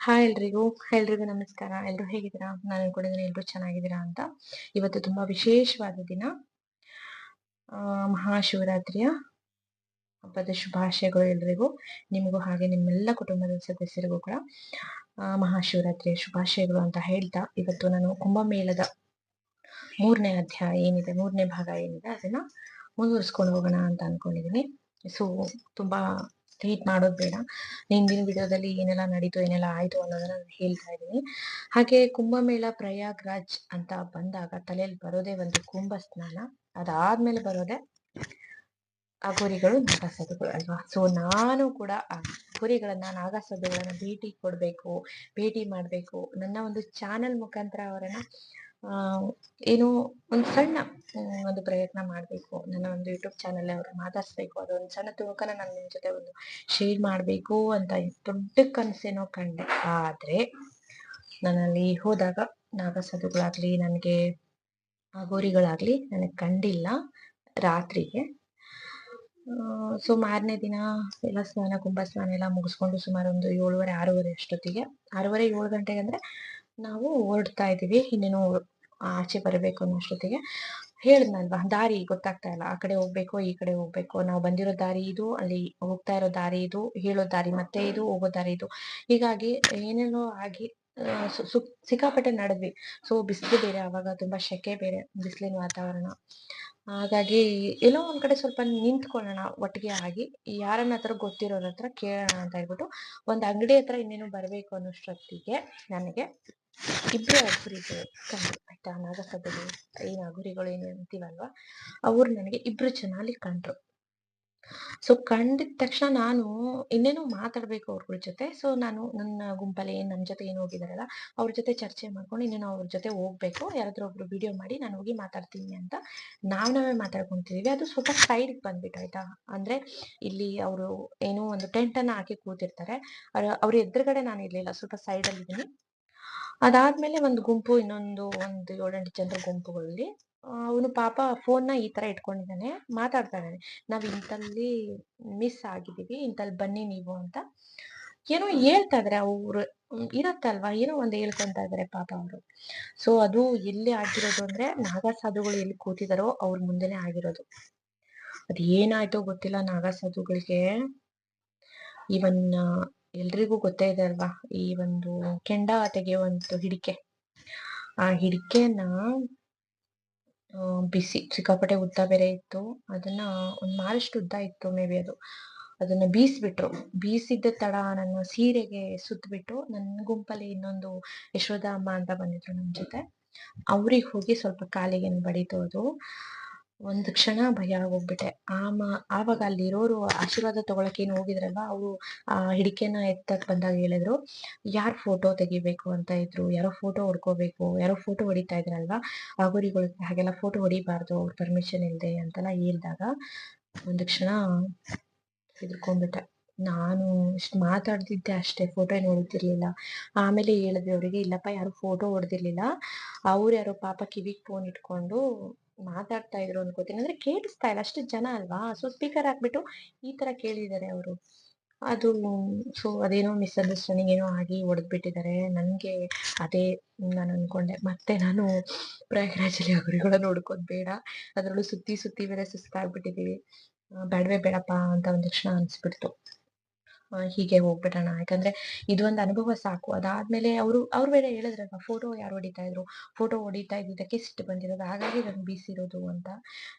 Hi ಎಲ್ರಿಗೂ ಎಲ್ರಿಗೂ ನಮಸ್ಕಾರ. ಎಲ್ರು ಹೇಗಿದ್ದೀರಾ? ನಾನು ಅನ್ಕೊಂಡಿದ್ದೀನಿ ಎಲ್ರು ಚೆನ್ನಾಗಿದ್ದೀರಾ ಅಂತ. ಇವತ್ತು ತುಂಬಾ ವಿಶೇಷವಾದ ದಿನ. ಮಹಾಶಿವರಾತ್ರಿಯ ಹಬ್ಬದ ಶುಭಾಶಯಗಳು ಎಲ್ರಿಗೂ, ನಿಮಗೂ ಹಾಗೆ ನಿಮ್ಮೆಲ್ಲ ಕುಟುಂಬದ ಸದಸ್ಯರಿಗೂ ಕೂಡ ಮಹಾಶಿವರಾತ್ರಿಯ ಶುಭಾಶಯಗಳು ಅಂತ ಹೇಳ್ತಾ, ಇವತ್ತು ನಾನು ಕುಂಭಮೇಳದ ಮೂರನೇ ಅಧ್ಯಾಯ ಏನಿದೆ, ಮೂರನೇ ಭಾಗ ಏನಿದೆ, ಅದನ್ನ ಮುಂದುವರಿಸ್ಕೊಂಡು ಹೋಗೋಣ ಅಂತ ಅನ್ಕೊಂಡಿದ್ದೀನಿ ಸೊ ತುಂಬಾ ಲೇಟ್ ಮಾಡೋದು ಬೇಡ. ಹಿಂದಿನ ವಿಡಿಯೋದಲ್ಲಿ ಏನೆಲ್ಲ ನಡೀತು, ಏನೆಲ್ಲ ಆಯಿತು ಅನ್ನೋದನ್ನ ನಾನು ಹೇಳ್ತಾ ಇದ್ದೀನಿ. ಹಾಗೆ ಕುಂಭಮೇಳ ಪ್ರಯಾಗ್ರಾಜ್ ಅಂತ ಬಂದಾಗ ತಲೆಯಲ್ಲಿ ಬರೋದೇ ಒಂದು ಕುಂಭ ಸ್ನಾನ. ಅದಾದ್ಮೇಲೆ ಬರೋದೇ ಗುರಿಗಳು ನಾಗಸಭೆಗಳು ಅಲ್ವಾ? ಸೊ ನಾನು ಕೂಡ ಆ ಗುರಿಗಳನ್ನ ನಾಗಸಾಧುಗಳನ್ನ ಭೇಟಿ ಕೊಡ್ಬೇಕು, ಭೇಟಿ ಮಾಡ್ಬೇಕು. ನನ್ನ ಒಂದು ಚಾನೆಲ್ ಮುಖಾಂತರ ಅವರನ್ನ ಆ ಏನು ಒಂದು ಸಣ್ಣ ಒಂದು ಪ್ರಯತ್ನ ಮಾಡಬೇಕು. ನನ್ನ ಒಂದು ಯೂಟ್ಯೂಬ್ ಚಾನೆಲ್ ಅವ್ರು ಮಾತಾಡಿಸ್ಬೇಕು. ಅದು ಒಂದು ಸಣ್ಣ ತುಣುಕನ ನಾನು ನಿಮ್ಮ ಜೊತೆ ಒಂದು ಶೇರ್ ಮಾಡಬೇಕು ಅಂತ ದೊಡ್ಡ ಕನಸೇನೋ ಕಂಡೆ. ಆದ್ರೆ ನಾನಲ್ಲಿ ಹೋದಾಗ ನಾಗಸದುಗಳಾಗ್ಲಿ ನನಗೆ ಅಗೋರಿಗಳಾಗ್ಲಿ ನನಗೆ ಕಂಡಿಲ್ಲ ರಾತ್ರಿಗೆ. ಸೊ ಮಾರನೇ ದಿನ ಎಲ್ಲ ಸ್ನಾನ ಕುಂಭ ಸ್ನಾನ ಎಲ್ಲ ಮುಗಿಸ್ಕೊಂಡು ಸುಮಾರು ಒಂದು ಏಳುವರೆ, ಆರೂವರೆ ಅಷ್ಟೊತ್ತಿಗೆ. ಆರೂವರೆ, ಏಳು ಗಂಟೆಗೆ ಅಂದ್ರೆ ನಾವು ಹೊರಡ್ತಾ ಇದೀವಿ ಇನ್ನೇನು ಆಚೆ ಬರಬೇಕು ಅನ್ನೋಷ್ಟೊತ್ತಿಗೆ ಹೇಳಿದ್ನಲ್ವಾ, ದಾರಿ ಗೊತ್ತಾಗ್ತಾ ಇಲ್ಲ, ಆ ಕಡೆ ಹೋಗ್ಬೇಕು, ಈ ಕಡೆ ಹೋಗ್ಬೇಕು, ನಾವು ಬಂದಿರೋ ದಾರಿ ಇದು, ಅಲ್ಲಿ ಹೋಗ್ತಾ ಇರೋ ದಾರಿ ಇದು, ಹೇಳೋ ದಾರಿ ಮತ್ತೆ ಇದು, ಹೋಗೋ ದಾರಿ ಇದು. ಹೀಗಾಗಿ ಏನೇನೋ ಆಗಿ ಸಿಕ್ಕಾಪಟ್ಟೆ ನಡೆದ್ವಿ. ಸೊ ಬಿಸಿಲು ಬೇರೆ ಅವಾಗ ತುಂಬಾ ಶೆಕೆ ಬೇರೆ, ಬಿಸಿಲಿನ ವಾತಾವರಣ. ಹಾಗಾಗಿ ಎಲ್ಲೋ ಒಂದ್ ಕಡೆ ಸ್ವಲ್ಪ ನಿಂತ್ಕೊಳ್ಳೋಣ, ಒಟ್ಟಿಗೆ ಆಗಿ, ಯಾರನ್ನ ಹತ್ರ ಗೊತ್ತಿರೋರ ಹತ್ರ ಕೇಳೋಣ ಅಂತ ಹೇಳ್ಬಿಟ್ಟು, ಒಂದ್ ಅಂಗಡಿ ಹತ್ರ ಇನ್ನೇನು ಬರ್ಬೇಕು ಅನ್ನೋಷ್ಟೊತ್ತಿಗೆ ನನಗೆ ಇಬ್ರು ಅಗುರಿಗೆ ಕಂಡು ಆಯ್ತಾ ನಾಗಸಭೆಗೆ ಏನ್ ಅಗುರಿಗಳು ಏನು ಅಂತೀವಲ್ವ? ಅವ್ರು ನನಗೆ ಇಬ್ರು ಚೆನ್ನಾಗಿ ಕಂಡ್ರು. ಸೊ ಕಂಡಿದ ತಕ್ಷಣ ನಾನು ಇನ್ನೇನೋ ಮಾತಾಡ್ಬೇಕು ಅವ್ರಗಳ ಜೊತೆ. ಸೊ ನಾನು ನನ್ನ ಗುಂಪಲ್ಲಿ ಏನು ನನ್ನ ಜೊತೆ ಏನು ಹೋಗಿದಾರಲ್ಲ, ಅವ್ರ ಜೊತೆ ಚರ್ಚೆ ಮಾಡ್ಕೊಂಡು ಇನ್ನೇನು ಅವ್ರ ಜೊತೆ ಹೋಗ್ಬೇಕು. ಯಾರಾದ್ರೂ ಒಬ್ರು ವಿಡಿಯೋ ಮಾಡಿ ನಾನು ಹೋಗಿ ಮಾತಾಡ್ತೀನಿ ಅಂತ ನಾವ್ ನಾವೇ ಮಾತಾಡ್ಕೊಂತಿದೀವಿ. ಅದು ಸ್ವಲ್ಪ ಸೈಡ್ ಬಂದ್ಬಿಟ್ಟು ಆಯ್ತಾ ಅಂದ್ರೆ ಇಲ್ಲಿ ಅವರು ಏನೋ ಒಂದು ಟೆಂಟ್ ಅನ್ನ ಹಾಕಿ ಕೂತಿರ್ತಾರೆ. ಅವ್ರ- ಎದುರುಗಡೆ ನಾನು ಇರ್ಲಿಲ್ಲ. ಸ್ವಲ್ಪ ಸೈಡ್ ಅಲ್ಲಿ ಇದೀನಿ ಅದಾದ್ಮೇಲೆ ಒಂದು ಗುಂಪು, ಇನ್ನೊಂದು ಒಂದು ಏಳೆಂಟು ಜನರ ಗುಂಪುಗಳಲ್ಲಿ ಅವನು ಪಾಪ ಫೋನ್ನ ಈ ತರ ಇಟ್ಕೊಂಡಿದ್ದಾನೆ ಮಾತಾಡ್ತಾ ಇದ್ದಾನೆ ನಾವು ಇಂತಲ್ಲಿ ಮಿಸ್ ಆಗಿದೀವಿ ಇಂಥಲ್ಲಿ ಬನ್ನಿ ನೀವು ಅಂತ. ಏನೋ ಹೇಳ್ತಾ ಇದಾರೆ ಅವ್ರು. ಇರತ್ತಲ್ವಾ ಏನೋ ಒಂದು ಹೇಳ್ಕೊಂತ ಇದಾರೆ ಪಾಪ ಅವರು. ಸೊ ಅದು ಎಲ್ಲಿ ಆಗಿರೋದು ಅಂದ್ರೆ, ನಾಗಸಾಧುಗಳು ಎಲ್ಲಿ ಕೂತಿದಾರೋ ಅವ್ರ ಮುಂದೆನೆ ಆಗಿರೋದು. ಅದ್ ಏನಾಯ್ತೋ ಗೊತ್ತಿಲ್ಲ ನಾಗಸಾಧುಗಳಿಗೆ. ಇವನ್ ಎಲ್ರಿಗೂ ಗೊತ್ತೇ ಇದೆ ಅಲ್ವಾ? ಈ ಒಂದು ಕೆಂಡ ತೆಗೆಯುವಂತ ಹಿಡಿಕೆ. ಆ ಹಿಡಿಕೆನ ಬಿಸಿ, ಸಿಕ್ಕಾಪಟ್ಟೆ ಉದ್ದ ಬೇರೆ ಇತ್ತು. ಅದನ್ನ ಒಂದ್ ಮಾರಷ್ಟು ಉದ್ದ ಇತ್ತು ಮೇ ಬಿ ಅದು. ಅದನ್ನ ಬೀಸ್ಬಿಟ್ರು. ಬೀಸಿದ್ದ ತಡ ನನ್ನ ಸೀರೆಗೆ ಸುತ್ತಬಿಟ್ಟು ನನ್ನ ಗುಂಪಲ್ಲಿ ಇನ್ನೊಂದು ಯಶೋಧ ಅಮ್ಮ ಅಂತ ಬಂದಿದ್ರು ನಮ್ ಜೊತೆ. ಅವ್ರಿಗೆ ಹೋಗಿ ಸ್ವಲ್ಪ ಕಾಲಿಗೆ ಬಡಿತೋದು. ಅದು ಒಂದು ಕ್ಷಣ ಭಯ ಆಗೋಗ್ಬಿಟ್ಟೆ. ಆಮ, ಆವಾಗ ಅಲ್ಲಿರೋರು ಆಶೀರ್ವಾದ ತಗೊಳಕ್ ಏನು ಹೋಗಿದ್ರಲ್ವಾ? ಅವರು, ಆ, ಹಿಡಿಕೆನ ಎತ್ತಕ್ಕೆ ಬಂದಾಗ ಹೇಳಿದ್ರು, ಯಾರು ಫೋಟೋ ತೆಗಿಬೇಕು ಅಂತ ಇದ್ರು? ಯಾರೋ ಫೋಟೋ ಹೊಡ್ಕೋಬೇಕು? ಯಾರೋ ಫೋಟೋ ಹೊಡಿತಾ ಇದ್ರಲ್ವಾ? ಆಗುರಿಗಳಿಗೆ ಹಾಗೆಲ್ಲ ಫೋಟೋ ಹೊಡಿಬಾರ್ದು, ಅವ್ರ ಪರ್ಮಿಷನ್ ಇಲ್ಲದೆ ಅಂತೆಲ್ಲ ಹೇಳಿದಾಗ ಒಂದು ಕ್ಷಣ ಹೆದರ್ಕೊಂಡ್ಬಿಟ್ಟೆ. ನಾನು ಇಷ್ಟು ಮಾತಾಡ್ತಿದ್ದೆ ಅಷ್ಟೇ ಫೋಟೋ ಏನು ಹೊಡಿತಿರ್ಲಿಲ್ಲ. ಆಮೇಲೆ ಹೇಳಿದ್ವಿ ಅವರಿಗೆ, ಇಲ್ಲಪ್ಪ, ಯಾರು ಫೋಟೋ ಹೊಡೆದಿರ್ಲಿಲ್ಲ. ಅವ್ರು ಯಾರೋ ಪಾಪ ಕಿವಿಗೆ ಫೋನ್ ಇಟ್ಕೊಂಡು ಮಾತಾಡ್ತಾ ಇದ್ರು ಅನ್ಕೋತೀನಿ. ಅಂದ್ರೆ ಕೇಳಿಸ್ತಾ ಇಲ್ಲ. ಅಷ್ಟು ಜನ ಅಲ್ವಾ? ಸೊ ಸ್ಪೀಕರ್ ಹಾಕ್ಬಿಟ್ಟು ಈ ತರ ಕೇಳಿದ್ದಾರೆ ಅವರು. ಅದು ಸೊ ಅದೇನೋ ಮಿಸ್ಅಂಡರ್ಸ್ಟ್ಯಾಂಡಿಂಗ್ ಏನೋ ಆಗಿ ಹೊಡೆದ್ಬಿಟ್ಟಿದ್ದಾರೆ ನನಗೆ ಅದೇ ನಾನು ಅನ್ಕೊಂಡೆ. ಮತ್ತೆ ನಾನು ಪ್ರಯಾಗರಾಜಲ್ಲಿ ಅಗುರಿಗಳನ್ನ ನೋಡ್ಕೋದ್ ಬೇಡ. ಅದರಲ್ಲೂ ಸುತ್ತಿ ಸುತ್ತಿ ಬೇರೆ ಸುಸ್ತಾಗ್ಬಿಟ್ಟಿದೀವಿ. ಆ, ಬೇಡವೇ ಬೇಡಪ್ಪ ಅಂತ ಒಂದ್ ತಕ್ಷಣ ಅನ್ಸ್ಬಿಡ್ತು. ಹೀಗೆ ಹೋಗ್ಬಿಡೋಣ. ಯಾಕಂದ್ರೆ ಇದು ಒಂದು ಅನುಭವ ಸಾಕು. ಅದಾದ್ಮೇಲೆ ಅವರು, ಅವ್ರು ಬೇರೆ ಹೇಳಿದ್ರಲ್ವಾ, ಫೋಟೋ ಯಾರು ಹೊಡಿತಾ ಇದ್ರು? ಫೋಟೋ ಹೊಡಿತಾ ಇದ್ದಕ್ಕೆ ಸಿಟ್ಟು ಬಂದಿರೋದು. ಹಾಗಾಗಿ ನಾನು ಬೀಸಿರೋದು ಅಂತ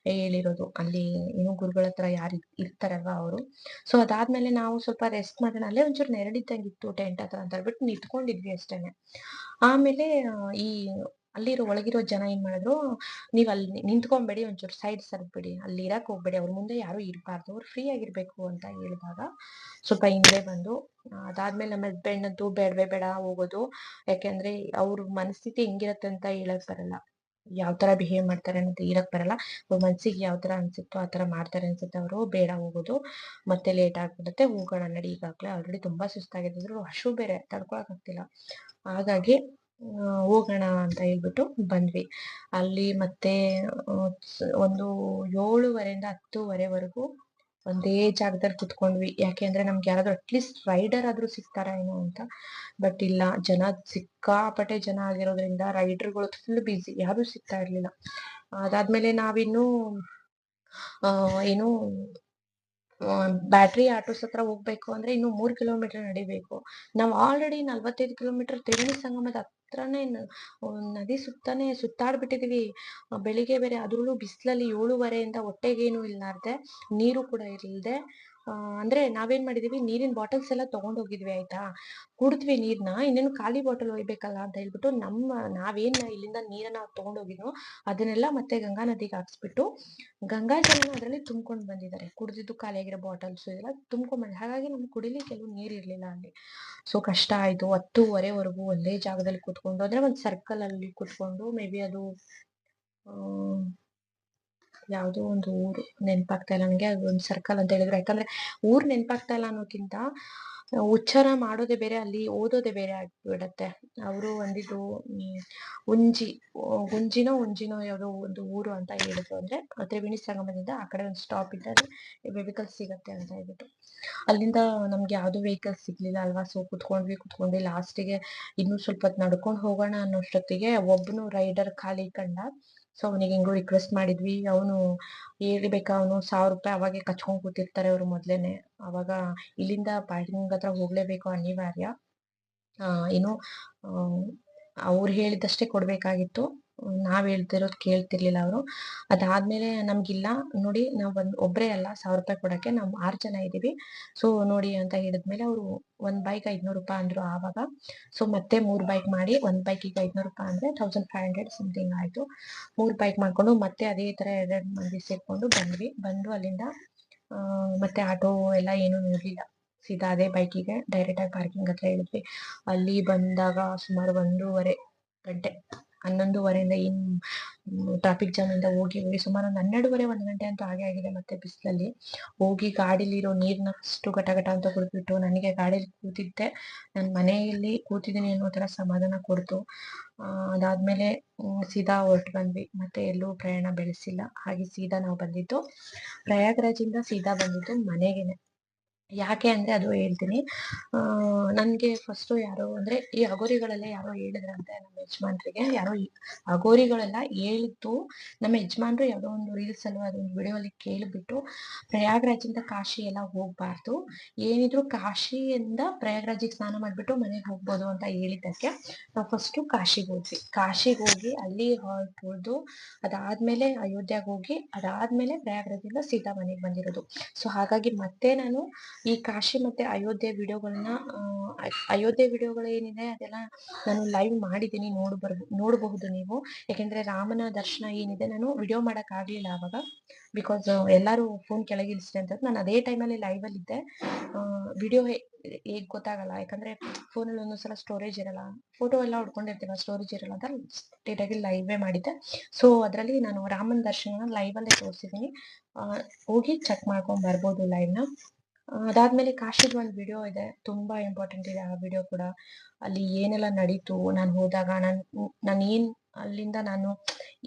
ಹೇಳಿರೋದು. ಅಲ್ಲಿ ಇನ್ನು ಗುರುಗಳ ಹತ್ರ ಯಾರು ಇರ್ತಾರಲ್ವ ಅವರು. ಸೊ ಅದಾದ್ಮೇಲೆ ನಾವು ಸ್ವಲ್ಪ ರೆಸ್ಟ್ ಮಾಡೋಣ. ಅಲ್ಲೇ ಒಂಚೂರು ನೆರಳಿದ್ದಂಗಿತ್ತು ಟೆಂಟ್ ಹತ್ರ ಅಂತ ಹೇಳ್ಬಿಟ್ಟು ನಿಂತ್ಕೊಂಡಿದ್ವಿ ಅಷ್ಟೇನೆ. ಆಮೇಲೆ ಈ ಅಲ್ಲಿರೋ ಒಳಗಿರೋ ಜನ ಏನ್ ಮಾಡಿದ್ರು, ನೀವ್ ಅಲ್ಲಿ ನಿಂತ್ಕೊಂಬೇಡಿ, ಒಂಚೂರು ಸೈಡ್ ಸರ್ಬಿಡಿ ಅಲ್ಲಿ ಇರಕ್ ಹೋಗ್ಬೇಡಿ, ಅವ್ರ ಮುಂದೆ ಯಾರು ಇರ್ಬಾರ್ದು, ಅವ್ರು ಫ್ರೀ ಆಗಿರ್ಬೇಕು ಅಂತ ಹೇಳಿದಾಗ ಸ್ವಲ್ಪ ಹಿಂದೆ ಬಂದು, ಅದಾದ್ಮೇಲೆ ನಮ್ಮ ಹಸ್ಬೆಂಡ್ ಅಂತೂ ಬೇಡವೇ ಬೇಡ ಹೋಗೋದು, ಯಾಕೆಂದ್ರೆ ಅವ್ರ ಮನಸ್ಥಿತಿ ಹೆಂಗಿರತ್ತೆ ಅಂತ ಹೇಳಕ್ ಬರಲ್ಲ. ಯಾವ ತರ ಬಿಹೇವ್ ಮಾಡ್ತಾರೆ ಅಂತ ಇರಕ್ ಬರಲ್ಲ. ಅವ್ರ ಮನ್ಸಿಗೆ ಯಾವ ತರ ಅನ್ಸುತ್ತೋ ಆ ತರ ಮಾಡ್ತಾರೆ ಅನ್ಸುತ್ತೆ ಅವರು, ಬೇಡ ಹೋಗೋದು, ಮತ್ತೆ ಲೇಟ್ ಆಗ್ಬಿಡುತ್ತೆ, ಹೋಗೋಣ ನಡಿ ಈಗಾಗ್ಲೇ, ಆಲ್ರೆಡಿ ತುಂಬಾ ಸುಸ್ತಾಗಿದ್ರು ಹಶು ಬೇರೆ, ತಡ್ಕೊಳಕ್ ಆಗ್ತಿಲ್ಲ. ಹಾಗಾಗಿ ಹೋಗೋಣ ಅಂತ ಹೇಳ್ಬಿಟ್ಟು ಬಂದ್ವಿ. ಅಲ್ಲಿ ಮತ್ತೆ ಒಂದು ಏಳುವರೆಯಿಂದ ಹತ್ತುವರೆವರೆಗೂ ಒಂದೇ ಜಾಗದಲ್ಲಿ ಕುತ್ಕೊಂಡ್ವಿ. ಯಾಕೆ ಅಂದ್ರೆ ನಮ್ಗೆ ಯಾರಾದ್ರೂ ಅಟ್ಲೀಸ್ಟ್ ರೈಡರ್ ಆದ್ರೂ ಸಿಗ್ತಾರ ಏನೋ ಅಂತ. ಬಟ್ ಇಲ್ಲ, ಜನ ಸಿಕ್ಕಾಪಟ್ಟೆ ಜನ ಆಗಿರೋದ್ರಿಂದ ರೈಡರ್ಗಳು ಫುಲ್ ಬ್ಯುಸಿ ಯಾರು ಸಿಗ್ತಾ ಇರ್ಲಿಲ್ಲ. ಅದಾದ್ಮೇಲೆ ನಾವಿನ್ನು ಏನು ಬ್ಯಾಟ್ರಿ ಆಟೋಸ್ ಹತ್ರ ಹೋಗ್ಬೇಕು ಅಂದ್ರೆ ಇನ್ನು ಮೂರ್ ಕಿಲೋಮೀಟರ್ ನಡಿಬೇಕು. ನಾವ್ ಆಲ್ರೆಡಿ ನಲ್ವತ್ತೈದು ಕಿಲೋಮೀಟರ್ ತ್ರಿವೇಣಿ ಸಂಗಮದ ಹತ್ರನೇ ನದಿ ಸುತ್ತಾನೆ ಸುತ್ತಾಡ್ಬಿಟ್ಟಿದೀವಿ. ಬೆಳಿಗ್ಗೆ ಬೇರೆ ಅದ್ರಲ್ಲೂ ಬಿಸಿಲಲ್ಲಿ ಏಳುವರೆಯಿಂದ ಹೊಟ್ಟೆಗೇನು ಇಲ್ಲಾರ್ದೆ ನೀರು ಕೂಡ ಇರ್ಲಿದೆ ಆ ಅಂದ್ರೆ ನಾವೇನ್ ಮಾಡಿದೀವಿ? ನೀರಿನ ಬಾಟಲ್ಸ್ ಎಲ್ಲ ತಗೊಂಡೋಗಿದ್ವಿ ಆಯ್ತಾ? ಕುಡಿದ್ವಿ ನೀರ್ನ. ಇನ್ನೇನು ಖಾಲಿ ಬಾಟಲ್ ಒಯ್ಬೇಕಲ್ಲ ಅಂತ ಹೇಳ್ಬಿಟ್ಟು ನಮ್ಮ, ನಾವೇನ್ ಇಲ್ಲಿಂದ ನೀರನ್ನ ತಗೊಂಡೋಗಿದ್ವೋ ಅದನ್ನೆಲ್ಲ ಮತ್ತೆ ಗಂಗಾ ನದಿಗೆ ಹಾಕ್ಸ್ಬಿಟ್ಟು ಗಂಗಾ ಜಲನ ಅದರಲ್ಲಿ ತುಂಬ್ಕೊಂಡ್ ಬಂದಿದ್ದಾರೆ ಕುಡಿದಿದ್ದು ಖಾಲಿಯಾಗಿರೋ ಬಾಟಲ್ಸ್ ಎಲ್ಲ ತುಂಬ್ಕೊಂಡ್ ಬಂದಿದೆ ಹಾಗಾಗಿ ನಮ್ಗೆ ಕುಡಿಲಿ ಕೆಲವು ನೀರ್ ಇರ್ಲಿಲ್ಲ ಅಲ್ಲಿ. ಸೊ ಕಷ್ಟ ಆಯ್ತು. ಹತ್ತುವರೆವರೆಗೂ ಒಂದೇ ಜಾಗದಲ್ಲಿ ಕುತ್ಕೊಂಡು, ಅಂದ್ರೆ ಒಂದ್ ಸರ್ಕಲ್ ಅಲ್ಲಿ ಕುತ್ಕೊಂಡು ಮೇ ಬಿ ಅದು ಯಾವ್ದೋ ಒಂದು ಊರು ನೆನಪಾಗ್ತಾ ಇಲ್ಲ ನನಗೆ ಒಂದು ಸರ್ಕಲ್ ಅಂತ ಹೇಳಿದ್ರು. ಯಾಕಂದ್ರೆ ಊರು ನೆನಪಾಗ್ತಾ ಇಲ್ಲ ಅನ್ನೋಕ್ಕಿಂತ ಉಚ್ಚಾರ ಮಾಡೋದೇ ಬೇರೆ, ಅಲ್ಲಿ ಓದೋದೇ ಬೇರೆ ಆಗಿಬಿಡತ್ತೆ. ಅವರು ಒಂದಿದ್ದು ಉಂಜಿ ಉಂಜಿನೋ ಉಂಜಿನೋ ಯಾವುದೋ ಒಂದು ಊರು ಅಂತ ಹೇಳಿದ್ರು ಅಂದ್ರೆ ತ್ರಿವೇಣಿ ಸಂಗಮದಿಂದ ಆ ಕಡೆ ಒಂದು ಸ್ಟಾಪ್ ಇದ್ದಾರೆ ವೆಹಿಕಲ್ ಸಿಗತ್ತೆ ಅಂತ ಹೇಳ್ಬಿಟ್ಟು. ಅಲ್ಲಿಂದ ನಮ್ಗೆ ಯಾವ್ದು ವೆಹಿಕಲ್ ಸಿಗ್ಲಿಲ್ಲ ಅಲ್ವಾ? ಸೊ ಕುತ್ಕೊಂಡ್ವಿ ಕುತ್ಕೊಂಡ್ವಿ. ಲಾಸ್ಟಿಗೆ ಇನ್ನೂ ಸ್ವಲ್ಪ ಹೊತ್ತು ನಡ್ಕೊಂಡು ಹೋಗೋಣ ಅನ್ನೋಷ್ಟೊತ್ತಿಗೆ ಒಬ್ಬನು ರೈಡರ್ ಖಾಲಿ ಕಂಡ. ಸೊ ಅವನಿಗೆ ಹೆಂಗೋ ರಿಕ್ವೆಸ್ಟ್ ಮಾಡಿದ್ವಿ. ಅವನು ಹೇಳ್ಬೇಕಾ, ಅವನು ಸಾವಿರ ರೂಪಾಯಿ ಅವಾಗೆ ಕಚ್ಕೊಂಡ್ ಕೂತಿರ್ತಾರೆ ಅವರು ಮೊದ್ಲೇನೆ. ಅವಾಗ ಇಲ್ಲಿಂದ ಪಾರ್ಕಿಂಗ್ ಹತ್ರ ಹೋಗ್ಲೇಬೇಕು ಅನಿವಾರ್ಯ. ಏನು ಅವ್ರು ಹೇಳಿದಷ್ಟೇ ಕೊಡ್ಬೇಕಾಗಿತ್ತು. ನಾವ್ ಹೇಳ್ತಿರೋದು ಕೇಳ್ತಿರ್ಲಿಲ್ಲ ಅವರು. ಅದಾದ್ಮೇಲೆ ನಮ್ಗಿಲ್ಲ. ನೋಡಿ ನಾವ್ ಒಂದ್, ಒಬ್ರೇ ಅಲ್ಲ, ಸಾವಿರ ರೂಪಾಯಿ ಕೊಡಕ್ಕೆ ನಾವ್ ಆರ್ ಜನ ಇದೀವಿ. ಸೊ ನೋಡಿ ಅಂತ ಹೇಳಿದ್ಮೇಲೆ ಅವರು ಒಂದ್ ಬೈಕ್ ಐದ್ನೂರು ರೂಪಾಯಿ ಅಂದ್ರು ಆವಾಗ. ಸೊ ಮತ್ತೆ ಮೂರ್ ಬೈಕ್ ಮಾಡಿ, ಒಂದ್ ಬೈಕಿಗೆ ಐದ್ನೂರು ರೂಪಾಯಿ ಅಂದ್ರೆ ತೌಸಂಡ್ ಫೈವ್ ಹಂಡ್ರೆಡ್ ಸಮಥಿಂಗ್ ಆಯ್ತು. ಮೂರ್ ಬೈಕ್ ಮಾಡ್ಕೊಂಡು ಮತ್ತೆ ಅದೇ ತರ ಎರಡ್ ಮಂದಿ ಸೇರ್ಕೊಂಡು ಬಂದ್ವಿ. ಬಂದು ಅಲ್ಲಿಂದ ಮತ್ತೆ ಆಟೋ ಎಲ್ಲ ಏನು ಇರ್ಲಿಲ್ಲ ಸೀದಾ ಅದೇ ಬೈಕಿಗೆ ಡೈರೆಕ್ಟ್ ಆಗಿ ಪಾರ್ಕಿಂಗ್ ಹತ್ರ ಇಳಿದ್ವಿ. ಅಲ್ಲಿ ಬಂದಾಗ ಸುಮಾರು ಒಂದೂವರೆ ಗಂಟೆ. ಹನ್ನೊಂದುವರೆಯಿಂದ ಏನ್ ಟ್ರಾಫಿಕ್ ಜಾಮ್ ಇಂದ ಹೋಗಿ ಹೋಗಿ ಸುಮಾರು ಒಂದು ಹನ್ನೆರಡುವರೆ, ಒಂದು ಗಂಟೆ ಅಂತ ಹಾಗೆ ಆಗಿದೆ ಮತ್ತೆ ಬಿಸಿಲಲ್ಲಿ. ಹೋಗಿ ಗಾಡಿಲಿರೋ ನೀರ್ನ ಅಷ್ಟು ಘಟ ಅಂತ ಕುಡಿದ್ಬಿಟ್ಟು ನನಗೆ ಗಾಡಿಲಿ ಕೂತಿದ್ದೆ. ನನ್ ಮನೆಯಲ್ಲಿ ಕೂತಿದ್ದೀನಿ ಅನ್ನೋ ತರ ಸಮಾಧಾನ ಕೊಡ್ತು. ಅದಾದ ಅದಾದ್ಮೇಲೆ ಸೀದಾ ಹೊರಟು ಬಂದ್ವಿ. ಮತ್ತೆ ಎಲ್ಲೂ ಪ್ರಯಾಣ ಬೆಳೆಸಿಲ್ಲ. ಹಾಗೆ ಸೀದಾ ನಾವು ಬಂದಿದ್ದು. ಪ್ರಯಾಗ್ರಾಜಿಂದ ಸೀದಾ ಬಂದಿದ್ದು ಮನೆಗೇನೆ. ಯಾಕೆ ಅಂದ್ರೆ ಅದು ಹೇಳ್ತೀನಿ. ನನ್ಗೆ ಫಸ್ಟ್ ಯಾರೋ ಅಂದ್ರೆ ಈ ಅಗೋರಿಗಳಲ್ಲೇ ಯಾರೋ ಹೇಳಿದ್ರಂತೆ ನಮ್ಮ ಯಜಮಾನ್ರಿಗೆ. ಯಾರೋ ಅಗೋರಿಗಳೆಲ್ಲ ಹೇಳಿದ್ದು ನಮ್ಮ ಯಜಮಾನ್ರು ಯಾವ್ದೋ ಒಂದು ರೀಲ್ಸ್ ಅಲ್ಲೋ ಅದೊಂದು ವಿಡಿಯೋಲಿ ಕೇಳ್ಬಿಟ್ಟು ಪ್ರಯಾಗ್ರಾಜಿಂದ ಕಾಶಿ ಎಲ್ಲ ಹೋಗ್ಬಾರ್ದು. ಏನಿದ್ರು ಕಾಶಿಯಿಂದ ಪ್ರಯಾಗ್ರಾಜಿಗೆ ಸ್ನಾನ ಮಾಡ್ಬಿಟ್ಟು ಮನೆಗೆ ಹೋಗ್ಬೋದು ಅಂತ ಹೇಳಿದ್ದಕ್ಕೆ ನಾವು ಫಸ್ಟ್ ಕಾಶಿಗೆ ಹೋದ್ವಿ. ಕಾಶಿಗೆ ಹೋಗಿ ಅಲ್ಲಿ ಹೊರಟು ಅದಾದ್ಮೇಲೆ ಅಯೋಧ್ಯೆಗೆ ಹೋಗಿ ಅದಾದ್ಮೇಲೆ ಪ್ರಯಾಗ್ರಾಜಿಂದ ಸೀತಾ ಮನೆಗೆ ಬಂದಿರೋದು. ಸೊ ಹಾಗಾಗಿ ಮತ್ತೆ ನಾನು ಈ ಕಾಶಿ ಮತ್ತೆ ಅಯೋಧ್ಯೆ ವಿಡಿಯೋಗಳನ್ನ ಅಯೋಧ್ಯೆ ವಿಡಿಯೋಗಳು ಏನಿದೆ ಅದೆಲ್ಲ ನಾನು ಲೈವ್ ಮಾಡಿದ್ದೀನಿ ನೋಡ್ ನೋಡಬಹುದು ನೀವು. ಯಾಕೆಂದ್ರೆ ರಾಮನ ದರ್ಶನ ಏನಿದೆ ನಾನು ವಿಡಿಯೋ ಮಾಡಕ್ ಆಗ್ಲಿಲ್ಲ ಅವಾಗ. ಬಿಕಾಸ್ ಎಲ್ಲರೂ ಫೋನ್ ಕೆಳಗೆ ಅಂತ ನಾನು ಅದೇ ಟೈಮಲ್ಲಿ ಲೈವ್ ಅಲ್ಲಿ ಇದ್ದೆ. ವಿಡಿಯೋ ಹೇಗ್ ಗೊತ್ತಾಗಲ್ಲ. ಯಾಕಂದ್ರೆ ಫೋನಲ್ಲಿ ಒಂದೊಂದ್ಸಲ ಸ್ಟೋರೇಜ್ ಇರಲ್ಲ. ಫೋಟೋ ಎಲ್ಲ ಹೊಡ್ಕೊಂಡಿರ್ತೀವಿ ಸ್ಟೋರೇಜ್ ಇರಲ್ಲ ಅಂತ ಸ್ಟೇಟ್ ಆಗಿ ಲೈವೇ ಮಾಡಿದ್ದೆ. ಸೊ ಅದರಲ್ಲಿ ನಾನು ರಾಮನ ದರ್ಶನ ಲೈವ್ ಅಲ್ಲೇ ತೋರಿಸಿದೀನಿ ಹೋಗಿ ಚೆಕ್ ಮಾಡ್ಕೊಂಡ್ ಬರ್ಬೋದು ಲೈವ್ನ. ಅದಾದ್ಮೇಲೆ ಕಾಶಿದ್ ಒಂದು ವಿಡಿಯೋ ಇದೆ. ತುಂಬಾ ಇಂಪಾರ್ಟೆಂಟ್ ಇದೆ ಆ ವಿಡಿಯೋ ಕೂಡ. ಅಲ್ಲಿ ಏನೆಲ್ಲ ನಡೀತು? ನಾನು ಹೋದಾಗ ನಾನು ನಾನು ಏನ್ ಅಲ್ಲಿಂದ ನಾನು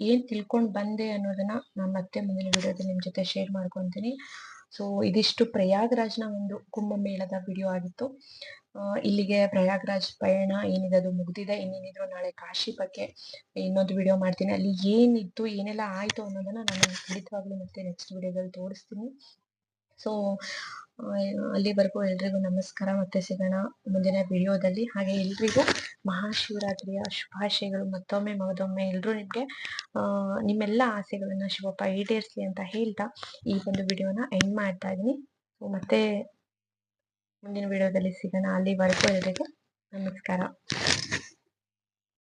ಏನ್ ತಿಳ್ಕೊಂಡ್ ಬಂದೆ ಅನ್ನೋದನ್ನ ನಾನು ಮತ್ತೆ ಮುಂದಿನ ವಿಡಿಯೋದಲ್ಲಿ ನಿಮ್ ಜೊತೆ ಶೇರ್ ಮಾಡ್ಕೊಂತೀನಿ. ಸೊ ಇದಿಷ್ಟು ಪ್ರಯಾಗ್ರಾಜ್ನ ಒಂದು ಕುಂಭಮೇಳದ ವಿಡಿಯೋ ಆಗಿತ್ತು. ಇಲ್ಲಿಗೆ ಪ್ರಯಾಗ್ರಾಜ್ ಪಯಣ ಏನಿದೆ, ಅದು ಮುಗ್ದಿದೆ. ಇನ್ನೇನಿದ್ರು ನಾಳೆ ಕಾಶಿ ಬಗ್ಗೆ ಇನ್ನೊಂದು ವಿಡಿಯೋ ಮಾಡ್ತೀನಿ. ಅಲ್ಲಿ ಏನಿತ್ತು, ಏನೆಲ್ಲ ಆಯ್ತು ಅನ್ನೋದನ್ನ ನಾನು ಖಂಡಿತವಾಗ್ಲೂ ಮತ್ತೆ ನೆಕ್ಸ್ಟ್ ವಿಡಿಯೋದಲ್ಲಿ ತೋರಿಸ್ತೀನಿ. ಸೊ ಅಲ್ಲಿವರೆಗೂ ಎಲ್ರಿಗೂ ನಮಸ್ಕಾರ ಮತ್ತೆ ಸಿಗೋಣ ಮುಂದಿನ ವಿಡಿಯೋದಲ್ಲಿ. ಹಾಗೆ ಎಲ್ರಿಗೂ ಮಹಾಶಿವರಾತ್ರಿಯ ಶುಭಾಶಯಗಳು. ಮತ್ತೊಮ್ಮೆ ಮಗದೊಮ್ಮೆ ಎಲ್ಲರೂ ನಿಮಗೆ ನಿಮ್ಮೆಲ್ಲ ಆಸೆಗಳನ್ನು ಶಿವಪ್ಪ ಈಡೇರಿಸಲಿ ಅಂತ ಹೇಳ್ತಾ ಈ ಒಂದು ವಿಡಿಯೋನ ಎಂಡ್ ಮಾಡ್ತಾ ಇದೀನಿ ಮತ್ತೆ ಮುಂದಿನ ವಿಡಿಯೋದಲ್ಲಿ ಸಿಗೋಣ. ಅಲ್ಲಿವರೆಗೂ ಎಲ್ರಿಗೂ ನಮಸ್ಕಾರ.